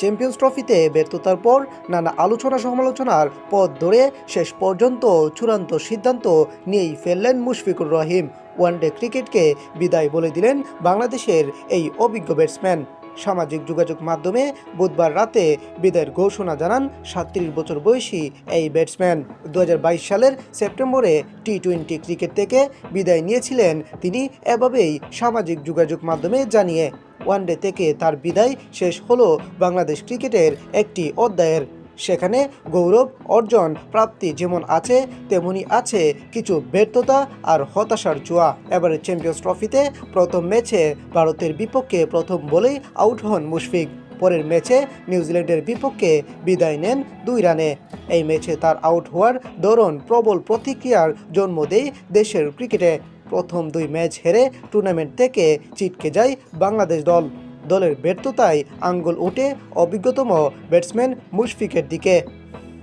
Champions ট্রফিতে ব্যর্থতার পর নানা আলোচনা সমালোচনার পথ ধরে শেষ পর্যন্ত চূড়ান্ত সিদ্ধান্ত নিয়েই ফেললেন মুশফিকুর রহিম। ওয়ানডে ক্রিকেটকে বিদায় বলে দিলেন বাংলাদেশের এই অভিজ্ঞ ব্যাটসম্যান। সামাজিক যোগাযোগ মাধ্যমে বুধবার রাতে বিদায়ের ঘোষণা জানান সাতত্রিশ বছর বয়সী এই ব্যাটসম্যান। দু হাজার বাইশ সালের সেপ্টেম্বরে টি টোয়েন্টি ক্রিকেট থেকে বিদায় নিয়েছিলেন তিনি। এভাবেই সামাজিক যোগাযোগ মাধ্যমে জানিয়ে ওয়ানডে থেকে তার বিদায় শেষ হলো বাংলাদেশ ক্রিকেটের একটি অধ্যায়ের। সেখানে গৌরব, অর্জন, প্রাপ্তি যেমন আছে, তেমনি আছে কিছু ব্যর্থতা আর হতাশার জোয়া। এবারে চ্যাম্পিয়ন্স ট্রফিতে প্রথম ম্যাচে ভারতের বিপক্ষে প্রথম বলেই আউট হন মুশফিক। পরের ম্যাচে নিউজিল্যান্ডের বিপক্ষে বিদায় নেন দুই রানে। এই ম্যাচে তার আউট হওয়ার দরুন প্রবল প্রতিক্রিয়ার জন্ম দেয় দেশের ক্রিকেটে। প্রথম দুই ম্যাচ হেরে টুর্নামেন্ট থেকে চিটকে যায় বাংলাদেশ দল। দলের ব্যর্থতায় আঙ্গুল উঠে অভিজ্ঞতম ব্যাটসম্যান মুশফিকের দিকে।